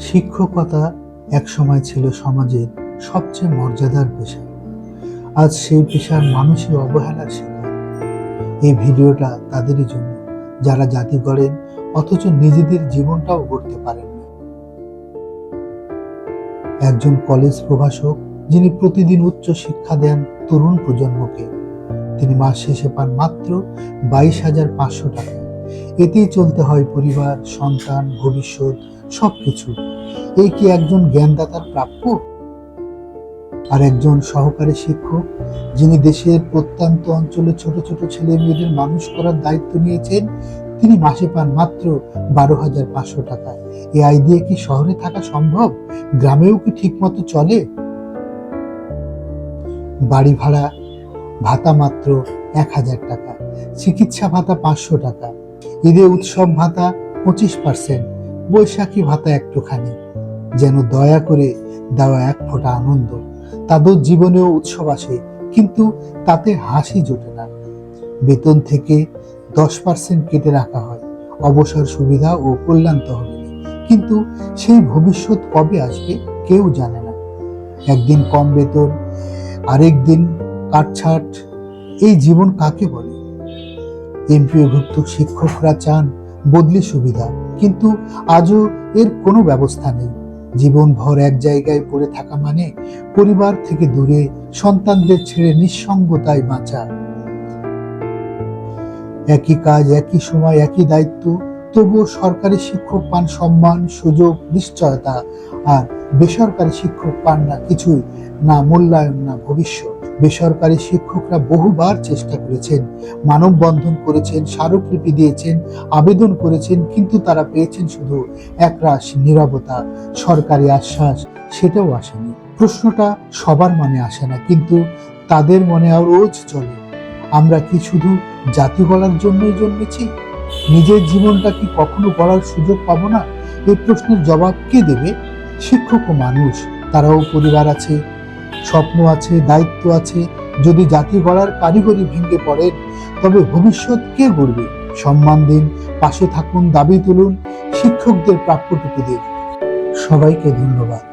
শিক্ষকতা একসময় ছিল সমাজের সবচেয়ে মর্যাদার পেশা। আজ সেই পেশার মানুষই অবহেলার শিকার এই ভিডিওটা তাদেরই জন্য, যারা জাতি গড়েন, অথচ নিজেদের জীবনটাও গড়তে পারেন না। একজন কলেজ প্রভাষক, যিনি প্রতিদিন উচ্চ শিক্ষা দেন তরুণ প্রজন্মকে, তিনি মাস শেষে পান মাত্র বাইশ হাজার পাঁচশো টাকা। এতেই চলতে হয় পরিবার, সন্তান, ভবিষ্যৎ, সবকিছু। এই কি একজন জ্ঞানদাতার প্রাপ্য? আর একজন সহকারী শিক্ষক, যিনি দেশের প্রত্যন্ত অঞ্চলে ছোট ছোট ছেলে মেয়েদের মানুষ করার দায়িত্ব নিয়েছেন, তিনি মাসে পান মাত্র বারো হাজার পাঁচশো টাকা। এ আয় দিয়ে কি শহরে থাকা সম্ভব? গ্রামেও কি ঠিকমতো চলে? বাড়ি ভাড়া, ভাতা মাত্র এক হাজার টাকা। চিকিৎসা ভাতা পাঁচশো টাকা। ঈদে উৎসব ভাতা পঁচিশ পার্সেন্ট, বৈশাখী ভাতা একটুখানি। যেন দয়া করে দেওয়া এক ফোঁটা আনন্দ। তাদের জীবনেও উৎসব আসে, কিন্তু তাতে হাসি জোটে না। বেতন থেকে দশ পার্সেন্ট কেটে রাখা হয়। অবসর সুবিধা ও কল্যাণ তহবিলে। কিন্তু সেই ভবিষ্যৎ কবে আসবে কেউ জানে না। একদিন কম বেতন আরেক দিন কাটছাট, এই জীবন কাকে বলে? এমপিওভুক্ত শিক্ষকরা চান বদলি সুবিধা, কিন্তু আজও এর কোনো ব্যবস্থা নেই। জীবনভর এক জায়গায় পড়ে থাকা মানে পরিবার থেকে দূরে সন্তানদের ছেড়ে নিঃসঙ্গতায় বাঁচা। একই কাজ, একই সময়, একই দায়িত্ব, তবুও সরকারি শিক্ষক পান সম্মান, সুযোগ, নিশ্চয়তা, আর বেসরকারি শিক্ষক পান না কিছুই, না মূল্যায়ন, না ভবিষ্যৎ। বেসরকারি শিক্ষকরা বহুবার চেষ্টা করেছেন। মানববন্ধন করেছেন, স্মারকলিপি দিয়েছেন, আবেদন করেছেন, কিন্তু তারা পেয়েছেন শুধু একরাশ নিরবতা। সরকারি আশ্বাস, সেটাও আসেনি। প্রশ্নটা সবার মনে আসে না, কিন্তু তাদের মনে আর রোজ চলে। আমরা কি শুধু জাতি গড়ার জন্যই জন্মেছি? নিজের জীবনটা কি কখনো গড়ার সুযোগ পাবো না? এই প্রশ্নের জবাব কে দেবে? শিক্ষক ও মানুষ, তারাও পরিবার আছে স্বপ্ন আছে, দায়িত্ব আছে। যদি জাতি গড়ার কারিগরি ভেঙে পড়েন তবে ভবিষ্যৎ কে গড়বে? সম্মান দিন, পাশে থাকুন, দাবি তুলুন, শিক্ষকদের প্রাপ্যটুকু দিন। সবাইকে ধন্যবাদ।